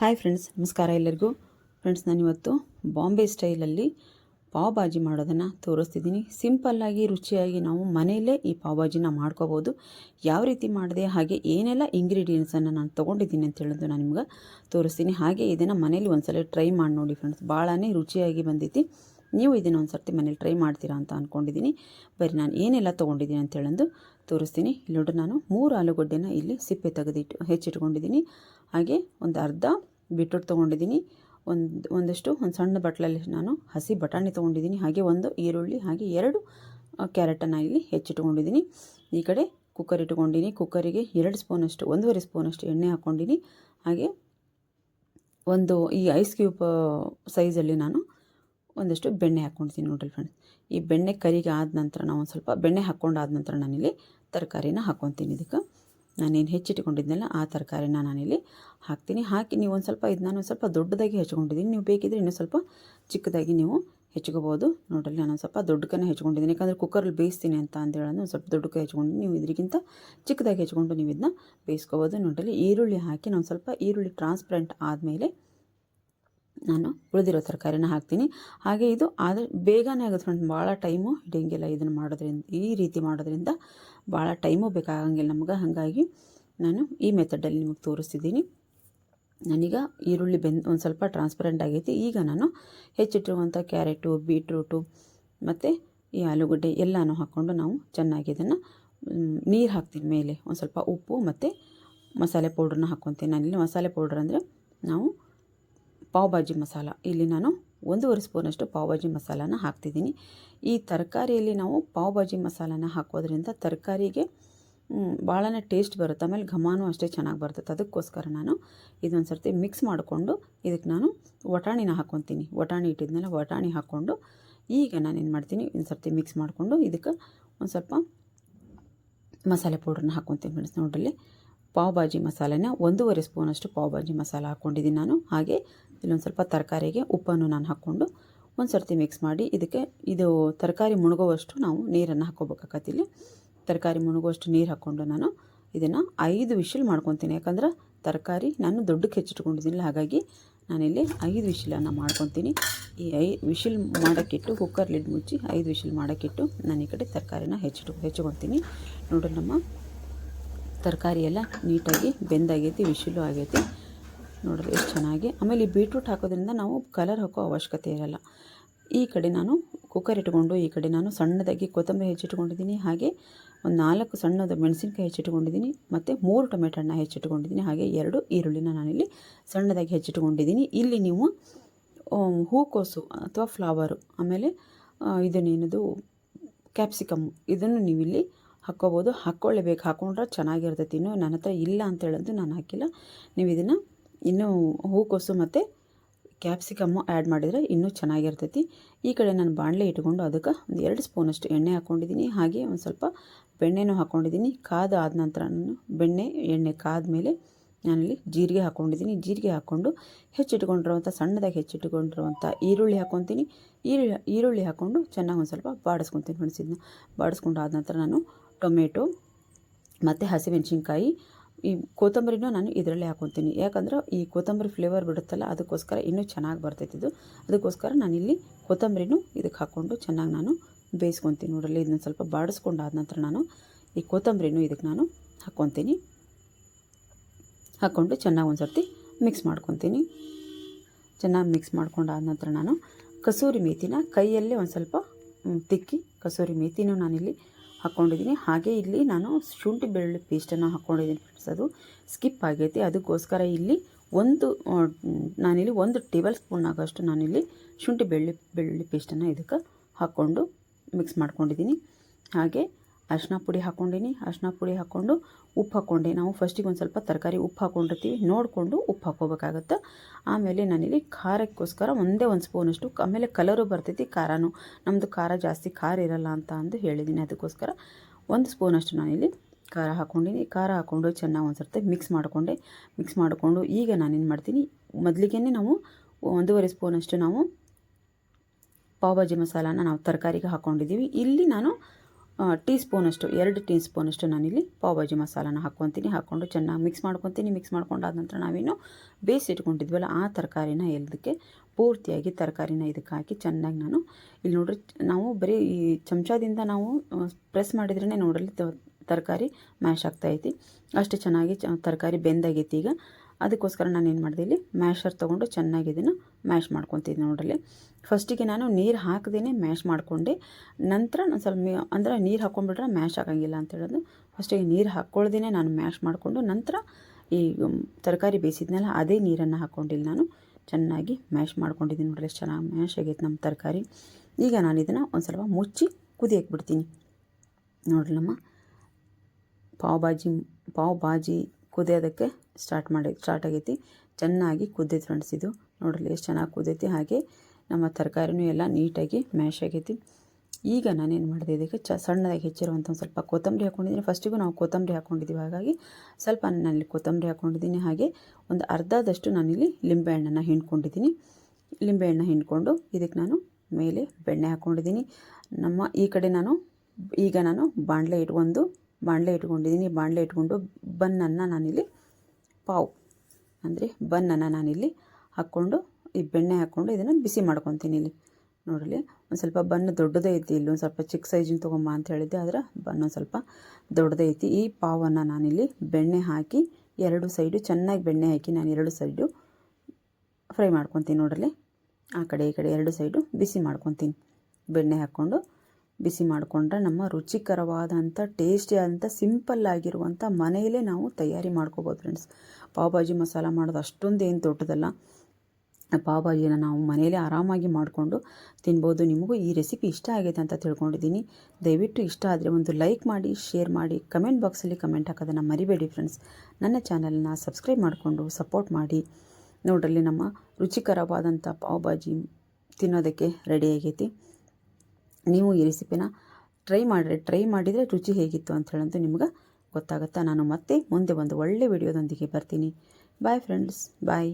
Hi friends ನಮಸ್ಕಾರ ಎಲ್ಲರಿಗೂ. Friends ನಾನಿವತ್ತು ಬಾಂಬೆ ಸ್ಟೈಲಲ್ಲಿ ಪಾವ್ ಭಾಜಿ ಮಾಡೋದನ್ನು ತೋರಿಸ್ತಿದ್ದೀನಿ. ಸಿಂಪಲ್ಲಾಗಿ ರುಚಿಯಾಗಿ ನಾವು ಮನೆಯಲ್ಲೇ ಈ ಪಾವ್ ಬಾಜಿನ ಮಾಡ್ಕೋಬೋದು. ಯಾವ ರೀತಿ ಮಾಡಿದೆ, ಹಾಗೆ ಏನೆಲ್ಲ ಇಂಗ್ರೀಡಿಯೆಂಟ್ಸನ್ನು ನಾನು ತೊಗೊಂಡಿದ್ದೀನಿ ಅಂತ ಹೇಳೋದು ನಾನು ನಿಮ್ಗೆ ತೋರಿಸ್ತೀನಿ. ಹಾಗೆ ಇದನ್ನು ಮನೇಲಿ ಒಂದ್ಸಲ ಟ್ರೈ ಮಾಡಿ ನೋಡಿ ಫ್ರೆಂಡ್ಸ್ ಭಾಳನೇ ರುಚಿಯಾಗಿ ಬಂದೈತಿ. ನೀವು ಇದನ್ನು ಒಂದು ಸರ್ತಿ ಮನೇಲಿ ಟ್ರೈ ಮಾಡ್ತೀರಾ ಅಂತ ಅಂದ್ಕೊಂಡಿದ್ದೀನಿ ಬರೀ ನಾನು ಏನೆಲ್ಲ ತೊಗೊಂಡಿದ್ದೀನಿ ಅಂತೇಳಂದು ತೋರಿಸ್ತೀನಿ. ಇಲ್ಲಿ ನೋಡ್ರಿ ನಾನು ಮೂರು ಆಲೂಗಡ್ಡೆನ ಇಲ್ಲಿ ಸಿಪ್ಪೆ ತೆಗೆದಿಟ್ಟು ಹೆಚ್ಚಿಟ್ಕೊಂಡಿದ್ದೀನಿ. ಹಾಗೆ ಒಂದು ಅರ್ಧ ಬೀಟ್ರೂಟ್ ತೊಗೊಂಡಿದ್ದೀನಿ. ಒಂದು, ಒಂದಷ್ಟು, ಒಂದು ಸಣ್ಣ ಬಟ್ಲಲ್ಲಿ ನಾನು ಹಸಿ ಬಟಾಣಿ ತೊಗೊಂಡಿದ್ದೀನಿ. ಹಾಗೆ ಒಂದು ಈರುಳ್ಳಿ, ಹಾಗೆ ಎರಡು ಕ್ಯಾರೆಟನ್ನು ಇಲ್ಲಿ ಹೆಚ್ಚಿಟ್ಕೊಂಡಿದ್ದೀನಿ. ಈ ಕಡೆ ಕುಕ್ಕರ್ ಇಟ್ಕೊಂಡಿನಿ ಕುಕ್ಕರಿಗೆ ಎರಡು ಸ್ಪೂನಷ್ಟು, ಒಂದೂವರೆ ಸ್ಪೂನಷ್ಟು ಎಣ್ಣೆ ಹಾಕ್ಕೊಂಡಿನಿ ಹಾಗೆ ಒಂದು ಈ ಐಸ್ ಕ್ಯೂಬ್ ಸೈಜಲ್ಲಿ ನಾನು ಒಂದಷ್ಟು ಬೆಣ್ಣೆ ಹಾಕ್ಕೊಳ್ತೀನಿ ನೋಡ್ರಿ ಫ್ರೆಂಡ್ಸ್ ಈ ಬೆಣ್ಣೆ ಕರಿಗೆ ಆದ ನಂತರ ನಾವು ಒಂದು ಸ್ವಲ್ಪ ಬೆಣ್ಣೆ ಹಾಕ್ಕೊಂಡಾದ ನಂತರ ನಾನಿಲ್ಲಿ ತರಕಾರಿನ ಹಾಕ್ಕೊತೀನಿ ಇದಕ್ಕೆ. ನಾನೇನು ಹೆಚ್ಚಿಟ್ಕೊಂಡಿದ್ನಲ್ಲ ಆ ತರಕಾರಿನ ನಾನಿಲ್ಲಿ ಹಾಕ್ತೀನಿ. ಹಾಕಿ ನೀವು ಒಂದು ಸ್ವಲ್ಪ ಇದು ನಾನು ಸ್ವಲ್ಪ ದೊಡ್ಡದಾಗಿ ಹೆಚ್ಕೊಂಡಿದ್ದೀನಿ ನೀವು ಬೇಕಿದ್ರೆ ಇನ್ನೂ ಸ್ವಲ್ಪ ಚಿಕ್ಕದಾಗಿ ನೀವು ಹೆಚ್ಕೋಬೋದು ನೋಡ್ರಿ ನಾನು ಸ್ವಲ್ಪ ದೊಡ್ಡಕನೇ ಹೆಚ್ಕೊಂಡಿದ್ದೀನಿ ಯಾಕಂದರೆ ಕುಕ್ಕರಲ್ಲಿ ಬೇಯಿಸ್ತೀನಿ ಅಂತ ಅಂದೇಳೋದು ಒಂದು ಸ್ವಲ್ಪ ದೊಡ್ಡಕ್ಕೆ ಹೆಚ್ಕೊಂಡು ನೀವು ಇದಕ್ಕಿಂತ ಚಿಕ್ಕದಾಗಿ ಹೆಚ್ಕೊಂಡು ನೀವು ಇದನ್ನ ಬೇಯಿಸ್ಕೋಬೋದು. ನೋಡ್ರಿ ಈರುಳ್ಳಿ ಹಾಕಿ ನಾನು ಸ್ವಲ್ಪ ಈರುಳ್ಳಿ ಟ್ರಾನ್ಸ್ಪರೆಂಟ್ ಆದಮೇಲೆ ನಾನು ಉಳಿದಿರೋ ತರಕಾರಿನ ಹಾಕ್ತೀನಿ. ಹಾಗೆ ಇದು ಆದರೆ ಬೇಗನೆ ಆಗುತ್ತೆ ಫ್ರೆಂಡ್ ಭಾಳ ಟೈಮು ಹಿಡಿಯಂಗಿಲ್ಲ ಇದನ್ನು ಮಾಡೋದ್ರಿಂದ. ಈ ರೀತಿ ಮಾಡೋದ್ರಿಂದ ಭಾಳ ಟೈಮು ಬೇಕಾಗಂಗಿಲ್ಲ ನಮ್ಗೆ. ಹಾಗಾಗಿ ನಾನು ಈ ಮೆಥಡಲ್ಲಿ ನಿಮಗೆ ತೋರಿಸ್ತಿದ್ದೀನಿ. ನಾನೀಗ ಈರುಳ್ಳಿ ಬೆಂದ್, ಒಂದು ಸ್ವಲ್ಪ ಟ್ರಾನ್ಸ್ಪರೆಂಟ್ ಆಗೈತಿ. ಈಗ ನಾನು ಹೆಚ್ಚಿಟ್ಟಿರುವಂಥ ಕ್ಯಾರೆಟು, ಬೀಟ್ರೂಟು ಮತ್ತು ಈ ಆಲೂಗಡ್ಡೆ ಎಲ್ಲನೂ ಹಾಕ್ಕೊಂಡು ನಾವು ಚೆನ್ನಾಗಿ ಇದನ್ನು ನೀರು ಹಾಕ್ತೀನಿ ಮೇಲೆ. ಒಂದು ಸ್ವಲ್ಪ ಉಪ್ಪು ಮತ್ತು ಮಸಾಲೆ ಪೌಡ್ರನ್ನ ಹಾಕ್ಕೊತೀನಿ ನಾನಿಲ್ಲಿ ಮಸಾಲೆ ಪೌಡ್ರ್ ಅಂದರೆ ನಾವು ಪಾವ್ ಭಾಜಿ ಮಸಾಲ. ಇಲ್ಲಿ ನಾನು ಒಂದೂವರೆ ಸ್ಪೂನಷ್ಟು ಪಾವ್ ಭಾಜಿ ಮಸಾಲಾನ ಹಾಕ್ತಿದ್ದೀನಿ. ಈ ತರಕಾರಿಯಲ್ಲಿ ನಾವು ಪಾವ್ ಭಾಜಿ ಮಸಾಲಾನ ಹಾಕೋದ್ರಿಂದ ತರಕಾರಿಗೆ ಭಾಳನೇ ಟೇಸ್ಟ್ ಬರುತ್ತೆ. ಆಮೇಲೆ ಘಮಾನು ಅಷ್ಟೇ ಚೆನ್ನಾಗಿ ಬರ್ತದೆ. ಅದಕ್ಕೋಸ್ಕರ ನಾನು ಇದೊಂದು ಸರ್ತಿ ಮಿಕ್ಸ್ ಮಾಡಿಕೊಂಡು ಇದಕ್ಕೆ ನಾನು ವಟಾಣಿನ ಹಾಕ್ಕೊತೀನಿ. ವಟಾಣಿ ಇಟ್ಟಿದ್ಮೇಲೆ ವಟಾಣಿ ಹಾಕ್ಕೊಂಡು ಈಗ ನಾನು ಏನು ಮಾಡ್ತೀನಿ ಒಂದು ಸರ್ತಿ ಮಿಕ್ಸ್ ಮಾಡಿಕೊಂಡು ಇದಕ್ಕೆ ಒಂದು ಸ್ವಲ್ಪ ಮಸಾಲೆ ಪೌಡ್ರನ್ನ ಹಾಕ್ಕೊತೀನಿ ಫ್ರೆಂಡ್ಸ್ ನೋಡ್ರಲ್ಲಿ ಪಾವ್ ಭಾಜಿ ಮಸಾಲೆನ ಒಂದೂವರೆ ಸ್ಪೂನಷ್ಟು ಪಾವ್ ಭಾಜಿ ಮಸಾಲ ಹಾಕ್ಕೊಂಡಿದ್ದೀನಿ ನಾನು. ಹಾಗೆ ಇಲ್ಲೊಂದು ಸ್ವಲ್ಪ ತರಕಾರಿಗೆ ಉಪ್ಪನ್ನು ನಾನು ಹಾಕ್ಕೊಂಡು ಒಂದು ಸರ್ತಿ ಮಿಕ್ಸ್ ಮಾಡಿ ಇದಕ್ಕೆ ಇದು ತರಕಾರಿ ಮುಳುಗುವಷ್ಟು ನಾವು ನೀರನ್ನು ಹಾಕ್ಕೋಬೇಕಾಗತ್ತಿಲ್ಲಿ ತರಕಾರಿ ಮುಳುಗುವಷ್ಟು ನೀರು ಹಾಕ್ಕೊಂಡು ನಾನು ಇದನ್ನು ಐದು ವಿಷಲ್ ಮಾಡ್ಕೊತೀನಿ. ಯಾಕಂದ್ರೆ ತರಕಾರಿ ನಾನು ದೊಡ್ಡಕ್ಕೆ ಹೆಚ್ಚಿಟ್ಕೊಂಡಿದ್ದೀನಿ. ಹಾಗಾಗಿ ನಾನಿಲ್ಲಿ ಐದು ವಿಷಲನ್ನು ಮಾಡ್ಕೊತೀನಿ. ಈ ಐ ವಿಷಲ್ ಮಾಡೋಕ್ಕಿಟ್ಟು ಕುಕ್ಕರ್ ಲಿಡ್ ಮುಚ್ಚಿ ಐದು ವಿಷಲ್ ಮಾಡೋಕ್ಕಿಟ್ಟು ನಾನು ಈ ಕಡೆ ತರಕಾರಿನ ಹೆಚ್ಚಿಟ್ಟು ಹೆಚ್ಚಿಕೊಳ್ತೀನಿ ನೋಡ್ರಿ ನಮ್ಮ ತರಕಾರಿ ಎಲ್ಲ ನೀಟಾಗಿ ಬೆಂದಾಗೈತಿ ವಿಶಿಲು ಆಗೈತಿ. ನೋಡ್ರಿ ಎಷ್ಟು ಚೆನ್ನಾಗಿ. ಆಮೇಲೆ ಈ ಬೀಟ್ರೂಟ್ ಹಾಕೋದ್ರಿಂದ ನಾವು ಕಲರ್ ಹಾಕೋ ಅವಶ್ಯಕತೆ ಇರಲ್ಲ. ಈ ಕಡೆ ನಾನು ಕುಕ್ಕರ್ ಇಟ್ಕೊಂಡು, ಈ ಕಡೆ ನಾನು ಸಣ್ಣದಾಗಿ ಕೊತ್ತಂಬರಿ ಹೆಚ್ಚಿಟ್ಕೊಂಡಿದ್ದೀನಿ ಹಾಗೆ ಒಂದು ನಾಲ್ಕು ಸಣ್ಣದ ಮೆಣಸಿನ್ಕಾಯಿ ಹೆಚ್ಚಿಟ್ಕೊಂಡಿದ್ದೀನಿ ಮತ್ತು ಮೂರು ಟೊಮೆಟೊ ಹಣ್ಣ ಹೆಚ್ಚಿಟ್ಕೊಂಡಿದ್ದೀನಿ ಹಾಗೆ ಎರಡು ಈರುಳ್ಳಿನ ನಾನಿಲ್ಲಿ ಸಣ್ಣದಾಗಿ ಹೆಚ್ಚಿಟ್ಕೊಂಡಿದ್ದೀನಿ ಇಲ್ಲಿ ನೀವು ಹೂಕೋಸು ಅಥವಾ ಫ್ಲವರು ಆಮೇಲೆ ಇದನ್ನೇನದು ಕ್ಯಾಪ್ಸಿಕಮ್ ಇದನ್ನು ನೀವಿಲ್ಲಿ ಹಾಕ್ಕೋಬೋದು ಹಾಕ್ಕೊಳ್ಳೇಬೇಕು. ಹಾಕ್ಕೊಂಡ್ರೆ ಚೆನ್ನಾಗಿರ್ತೈತಿ ಇನ್ನು ನನ್ನ ಹತ್ರ ಇಲ್ಲ ಅಂತ ಹೇಳೋದು ನಾನು ಹಾಕಿಲ್ಲ. ನೀವು ಇದನ್ನು ಇನ್ನೂ ಹೂಕೋಸು ಮತ್ತು ಕ್ಯಾಪ್ಸಿಕಮ್ಮು ಆ್ಯಡ್ ಮಾಡಿದರೆ ಇನ್ನೂ ಚೆನ್ನಾಗಿರ್ತೈತಿ. ಈ ಕಡೆ ನಾನು ಬಾಣಲೆ ಇಟ್ಕೊಂಡು ಅದಕ್ಕೆ ಒಂದು ಎರಡು ಸ್ಪೂನಷ್ಟು ಎಣ್ಣೆ ಹಾಕ್ಕೊಂಡಿದ್ದೀನಿ ಹಾಗೆ ಒಂದು ಸ್ವಲ್ಪ ಬೆಣ್ಣೆನೂ ಹಾಕ್ಕೊಂಡಿದ್ದೀನಿ ಕಾದ ಆದ ನಂತರ ನಾನು ಬೆಣ್ಣೆ, ಎಣ್ಣೆ ಕಾದ ಮೇಲೆ ನಾನಲ್ಲಿ ಜೀರಿಗೆ ಹಾಕ್ಕೊಂಡಿದ್ದೀನಿ ಜೀರಿಗೆ ಹಾಕ್ಕೊಂಡು ಹೆಚ್ಚಿಟ್ಕೊಂಡಿರುವಂಥ, ಸಣ್ಣದಾಗಿ ಹೆಚ್ಚಿಟ್ಕೊಂಡಿರುವಂಥ ಈರುಳ್ಳಿ ಹಾಕ್ಕೊತೀನಿ. ಈರುಳ್ಳಿ ಈರುಳ್ಳಿ ಹಾಕ್ಕೊಂಡು ಚೆನ್ನಾಗಿ ಒಂದು ಸ್ವಲ್ಪ ಬಾಡಿಸ್ಕೊತೀನಿ ಮೆಣಸಿದ್ನ ಬಾಡಿಸ್ಕೊಂಡು ಆದ ನಂತರ ನಾನು ಟೊಮೆಟೊ ಮತ್ತು ಹಸಿಮೆಣ್ಸಿನ್ಕಾಯಿ ಈ ಕೊತ್ತಂಬರಿನೂ ನಾನು ಇದರಲ್ಲೇ ಹಾಕ್ಕೊತೀನಿ ಯಾಕಂದ್ರೆ ಈ ಕೊತ್ತಂಬರಿ ಫ್ಲೇವರ್ ಬಿಡುತ್ತಲ್ಲ, ಅದಕ್ಕೋಸ್ಕರ ಇನ್ನೂ ಚೆನ್ನಾಗಿ ಬರ್ತೈತಿದ್ದು ಅದಕ್ಕೋಸ್ಕರ ನಾನಿಲ್ಲಿ ಕೊತ್ತಂಬರಿನೂ ಇದಕ್ಕೆ ಹಾಕ್ಕೊಂಡು ಚೆನ್ನಾಗಿ ನಾನು ಬೇಯಿಸ್ಕೊತೀನಿ ನೋಡಲ್ಲಿ ಇದನ್ನ ಸ್ವಲ್ಪ ಬಾಡಿಸ್ಕೊಂಡು ಆದ ನಂತರ ನಾನು ಈ ಕೊತ್ತಂಬರಿನೂ ಇದಕ್ಕೆ ನಾನು ಹಾಕ್ಕೊತೀನಿ ಹಾಕ್ಕೊಂಡು ಚೆನ್ನಾಗಿ ಒಂದು ಸರ್ತಿ ಮಿಕ್ಸ್ ಮಾಡ್ಕೊತೀನಿ. ಚೆನ್ನಾಗಿ ಮಿಕ್ಸ್ ಮಾಡ್ಕೊಂಡಾದ ನಂತರ ನಾನು ಕಸೂರಿ ಮೇಥಿನ ಕೈಯಲ್ಲೇ ಒಂದು ಸ್ವಲ್ಪ ತಿಕ್ಕಿ ಕಸೂರಿ ಮೇಥಿನೂ ನಾನಿಲ್ಲಿ ಹಾಕ್ಕೊಂಡಿದ್ದೀನಿ ಹಾಗೆ ಇಲ್ಲಿ ನಾನು ಶುಂಠಿ ಬೆಳ್ಳುಳ್ಳಿ ಪೇಸ್ಟನ್ನು ಹಾಕ್ಕೊಂಡಿದ್ದೀನಿ ಫ್ರೆಂಡ್ಸ್ ಅದು ಸ್ಕಿಪ್ ಆಗೈತೆ. ಅದಕ್ಕೋಸ್ಕರ ಇಲ್ಲಿ ಒಂದು ನಾನಿಲ್ಲಿ ಒಂದು ಟೇಬಲ್ ಸ್ಪೂನ್ ಆಗೋಷ್ಟು ನಾನಿಲ್ಲಿ ಶುಂಠಿ ಬೆಳ್ಳಿ ಬೆಳ್ಳುಳ್ಳಿ ಪೇಸ್ಟನ್ನು ಇದಕ್ಕೆ ಹಾಕ್ಕೊಂಡು ಮಿಕ್ಸ್ ಮಾಡ್ಕೊಂಡಿದ್ದೀನಿ. ಹಾಗೆ ಅರಿಶಿನ ಪುಡಿ ಹಾಕ್ಕೊಂಡಿನಿ ಅರಿಶಿನ ಪುಡಿ ಹಾಕ್ಕೊಂಡು ಉಪ್ಪು ಹಾಕ್ಕೊಂಡೆ. ನಾವು ಫಸ್ಟಿಗೆ ಒಂದು ಸ್ವಲ್ಪ ತರಕಾರಿ ಉಪ್ಪು ಹಾಕ್ಕೊಂಡಿರ್ತೀವಿ ನೋಡಿಕೊಂಡು ಉಪ್ಪು ಹಾಕ್ಕೋಬೇಕಾಗತ್ತೆ. ಆಮೇಲೆ ನಾನಿಲ್ಲಿ ಖಾರಕ್ಕೋಸ್ಕರ ಒಂದೇ ಒಂದು ಸ್ಪೂನಷ್ಟು ಆಮೇಲೆ ಕಲರು ಬರ್ತೈತಿ ಖಾರನೂ. ನಮ್ಮದು ಖಾರ ಜಾಸ್ತಿ ಖಾರ ಇರಲ್ಲ ಅಂತ ಅಂದು ಹೇಳಿದ್ದೀನಿ ಅದಕ್ಕೋಸ್ಕರ. ಒಂದು ಸ್ಪೂನಷ್ಟು ನಾನಿಲ್ಲಿ ಖಾರ ಹಾಕ್ಕೊಂಡಿನಿ ಖಾರ ಹಾಕ್ಕೊಂಡು ಚೆನ್ನಾಗಿ ಒಂದು ಸರ್ತಿ ಮಿಕ್ಸ್ ಮಾಡಿಕೊಂಡೆ. ಮಿಕ್ಸ್ ಮಾಡಿಕೊಂಡು ಈಗ ನಾನೇನು ಮಾಡ್ತೀನಿ. ಮೊದಲಿಗೆ ನಾವು ಒಂದೂವರೆ ಸ್ಪೂನಷ್ಟು ನಾವು ಪಾವ್ ಭಾಜಿ ಮಸಾಲಾನ ನಾವು ತರಕಾರಿಗೆ ಹಾಕ್ಕೊಂಡಿದ್ದೀವಿ ಇಲ್ಲಿ ನಾನು ಟೀ ಸ್ಪೂನಷ್ಟು ಎರಡು ಟೀ ಸ್ಪೂನಷ್ಟು ನಾನಿಲ್ಲಿ ಪಾವ್ ಭಾಜಿ ಮಸಾಲಾನ ಹಾಕ್ಕೊತೀನಿ. ಹಾಕ್ಕೊಂಡು ಚೆನ್ನಾಗಿ ಮಿಕ್ಸ್ ಮಾಡ್ಕೊತೀನಿ. ಮಿಕ್ಸ್ ಮಾಡ್ಕೊಂಡಾದ ನಂತರ ನಾವೇನು ಬೇಯಿಸಿಟ್ಕೊಂಡಿದ್ವಲ್ಲ ಆ ತರಕಾರಿನ ಎಲ್ಲದಕ್ಕೆ ಪೂರ್ತಿಯಾಗಿ ತರಕಾರಿನ ಇದಕ್ಕೆ ಹಾಕಿ ಚೆನ್ನಾಗಿ ನಾನು ಇಲ್ಲಿ ನೋಡ್ರಿ, ನಾವು ಬರೀ ಈ ಚಮಚದಿಂದ ನಾವು ಪ್ರೆಸ್ ಮಾಡಿದ್ರೇ ನೋಡಲಿ ತರಕಾರಿ ಮ್ಯಾಶ್ ಆಗ್ತಾಯಿತಿ ಅಷ್ಟು ಚೆನ್ನಾಗಿ ತರಕಾರಿ ಬೆಂದಾಗೈತಿ ಈಗ. ಅದಕ್ಕೋಸ್ಕರ ನಾನು ಏನು ಮಾಡಿದೆ ಇಲ್ಲಿ, ಮ್ಯಾಶರ್ ತೊಗೊಂಡು ಚೆನ್ನಾಗಿ ಇದನ್ನು ಮ್ಯಾಶ್ ಮಾಡ್ಕೊತಿದ್ದೆ ನೋಡ್ರಲ್ಲಿ. ಫಸ್ಟಿಗೆ ನಾನು ನೀರು ಹಾಕದೇ ಮ್ಯಾಶ್ ಮಾಡಿಕೊಂಡೆ. ನಂತರ ನಾನು ಸ್ವಲ್ಪ ಅಂದರೆ ನೀರು ಹಾಕ್ಕೊಂಡ್ಬಿಟ್ರೆ ಮ್ಯಾಶ್ ಆಗೋಂಗಿಲ್ಲ ಅಂತ ಹೇಳೋದು. ಫಸ್ಟಿಗೆ ನೀರು ಹಾಕ್ಕೊಳ್ದೇ ನಾನು ಮ್ಯಾಶ್ ಮಾಡಿಕೊಂಡು ನಂತರ ಈ ತರಕಾರಿ ಬೇಯಿಸಿದ್ನಲ್ಲ ಅದೇ ನೀರನ್ನು ಹಾಕ್ಕೊಂಡಿಲ್ಲ ನಾನು. ಚೆನ್ನಾಗಿ ಮ್ಯಾಶ್ ಮಾಡ್ಕೊಂಡಿದ್ದೀನಿ ನೋಡ್ರಿ, ಎಷ್ಟು ಚೆನ್ನಾಗಿ ಮ್ಯಾಶ್ ಆಗೈತೆ ನಮ್ಮ ತರಕಾರಿ. ಈಗ ನಾನು ಇದನ್ನು ಒಂದು ಸ್ವಲ್ಪ ಮುಚ್ಚಿ ಕುದಿಯಕ್ಕೆ ಬಿಡ್ತೀನಿ. ನೋಡ್ರಲ್ಲಮ್ಮ, ಪಾವ್ ಭಾಜಿ ಪಾವ್ ಭಾಜಿ ಕುದಿಯೋದಕ್ಕೆ ಸ್ಟಾರ್ಟ್ ಮಾಡಿ ಸ್ಟಾರ್ಟ್ ಆಗೈತಿ. ಚೆನ್ನಾಗಿ ಕುದ್ದೈತಿ ಫ್ರೆಂಡ್ಸ್ ಇದು. ನೋಡ್ರಿ ಎಷ್ಟು ಚೆನ್ನಾಗಿ ಕುದೈತಿ. ಹಾಗೆ ನಮ್ಮ ತರಕಾರಿನೂ ಎಲ್ಲ ನೀಟಾಗಿ ಮ್ಯಾಶ್ ಆಗೈತಿ. ಈಗ ನಾನೇನು ಮಾಡಿದೆ, ಇದಕ್ಕೆ ಚ ಸಣ್ಣದಾಗಿ ಹೆಚ್ಚಿರುವಂಥ ಒಂದು ಸ್ವಲ್ಪ ಕೊತ್ತಂಬರಿ ಹಾಕ್ಕೊಂಡಿದ್ದೀನಿ ಫಸ್ಟಿಗೂ ನಾವು ಕೊತ್ತಂಬರಿ ಹಾಕ್ಕೊಂಡಿದ್ದೀವಿ ಹಾಗಾಗಿ ಸ್ವಲ್ಪ ನಾನಿಲ್ಲಿ ಕೊತ್ತಂಬರಿ ಹಾಕ್ಕೊಂಡಿದ್ದೀನಿ ಹಾಗೆ ಒಂದು ಅರ್ಧದಷ್ಟು ನಾನಿಲ್ಲಿ ಲಿಂಬೆಹಣ್ಣನ್ನು ಹಿಂಡ್ಕೊಂಡಿದ್ದೀನಿ. ಲಿಂಬೆಹಣ್ಣು ಹಿಂಡ್ಕೊಂಡು ಇದಕ್ಕೆ ನಾನು ಮೇಲೆ ಬೆಣ್ಣೆ ಹಾಕ್ಕೊಂಡಿದ್ದೀನಿ ನಮ್ಮ ಈ ಕಡೆ ನಾನು, ಈಗ ನಾನು ಬಾಣಲೆ ಇಟ್ಕೊಂಡು ಬಾಣಲೆ ಇಟ್ಕೊಂಡಿದ್ದೀನಿ. ಬಾಣಲೆ ಇಟ್ಕೊಂಡು ಬನ್ನನ್ನು ನಾನಿಲ್ಲಿ ಪಾವ್, ಅಂದರೆ ಬನ್ನನ್ನು ನಾನಿಲ್ಲಿ ಹಾಕ್ಕೊಂಡು, ಈ ಬೆಣ್ಣೆ ಹಾಕ್ಕೊಂಡು ಇದನ್ನು ಬಿಸಿ ಮಾಡ್ಕೊತೀನಿ ಇಲ್ಲಿ. ನೋಡಲಿ ಒಂದು ಸ್ವಲ್ಪ ಬನ್ನು ದೊಡ್ಡದೇ ಐತಿ ಇಲ್ಲಿ. ಒಂದು ಸ್ವಲ್ಪ ಚಿಕ್ಕ ಸೈಜಿನ ತೊಗೊಂಬ ಅಂತ ಹೇಳಿದ್ದೆ, ಆದರೆ ಬನ್ನು ಒಂದು ಸ್ವಲ್ಪ ದೊಡ್ಡದೇ ಐತಿ. ಈ ಪಾವನ್ನು ನಾನಿಲ್ಲಿ ಬೆಣ್ಣೆ ಹಾಕಿ, ಎರಡು ಸೈಡು ಚೆನ್ನಾಗಿ ಬೆಣ್ಣೆ ಹಾಕಿ ನಾನು ಎರಡು ಸೈಡು ಫ್ರೈ ಮಾಡ್ಕೊತೀನಿ ನೋಡಲಿ ಆ ಕಡೆ ಈ ಕಡೆ ಎರಡು ಸೈಡು ಬಿಸಿ ಮಾಡ್ಕೊತೀನಿ. ಬೆಣ್ಣೆ ಹಾಕ್ಕೊಂಡು ಬಿಸಿ ಮಾಡಿಕೊಂಡ್ರೆ ನಮ್ಮ ರುಚಿಕರವಾದಂಥ ಟೇಸ್ಟಿಯಾದಂಥ ಸಿಂಪಲ್ ಆಗಿರುವಂಥ ಮನೆಯಲ್ಲೇ ನಾವು ತಯಾರಿ ಮಾಡ್ಕೋಬೋದು ಫ್ರೆಂಡ್ಸ್ ಪಾವ್ ಭಾಜಿ ಮಸಾಲ ಮಾಡೋದು ಅಷ್ಟೊಂದು ಏನು ದೊಡ್ಡದಲ್ಲ. ಪಾವ್ ಭಾಜಿನ ನಾವು ಮನೆಯಲ್ಲೇ ಆರಾಮಾಗಿ ಮಾಡಿಕೊಂಡು ತಿನ್ಬೋದು. ನಿಮಗೂ ಈ ರೆಸಿಪಿ ಇಷ್ಟ ಆಗೈತೆ ಅಂತ ತಿಳ್ಕೊಂಡಿದ್ದೀನಿ. ದಯವಿಟ್ಟು ಇಷ್ಟ ಆದರೆ ಒಂದು ಲೈಕ್ ಮಾಡಿ ಶೇರ್ ಮಾಡಿ ಕಮೆಂಟ್ ಬಾಕ್ಸಲ್ಲಿ ಕಮೆಂಟ್ ಹಾಕೋದನ್ನು ಮರಿಬೇಡಿ ಫ್ರೆಂಡ್ಸ್ ನನ್ನ ಚಾನಲ್ನ ಸಬ್ಸ್ಕ್ರೈಬ್ ಮಾಡಿಕೊಂಡು ಸಪೋರ್ಟ್ ಮಾಡಿ. ನೋಡ್ರಲ್ಲಿ ನಮ್ಮ ರುಚಿಕರವಾದಂಥ ಪಾವ್ ಭಾಜಿ ತಿನ್ನೋದಕ್ಕೆ ರೆಡಿ ಆಗೈತಿ. ನೀವು ಈ ರೆಸಿಪಿನ ಟ್ರೈ ಮಾಡಿರಿ, ಟ್ರೈ ಮಾಡಿದರೆ ರುಚಿ ಹೇಗಿತ್ತು ಅಂತ ಹೇಳಂತೂ ನಿಮ್ಗೆ ಗೊತ್ತಾಗುತ್ತಾ. ನಾನು ಮತ್ತೆ ಮುಂದೆ ಒಂದು ಒಳ್ಳೆ ವಿಡಿಯೋದೊಂದಿಗೆ ಬರ್ತೀನಿ. Bye friends bye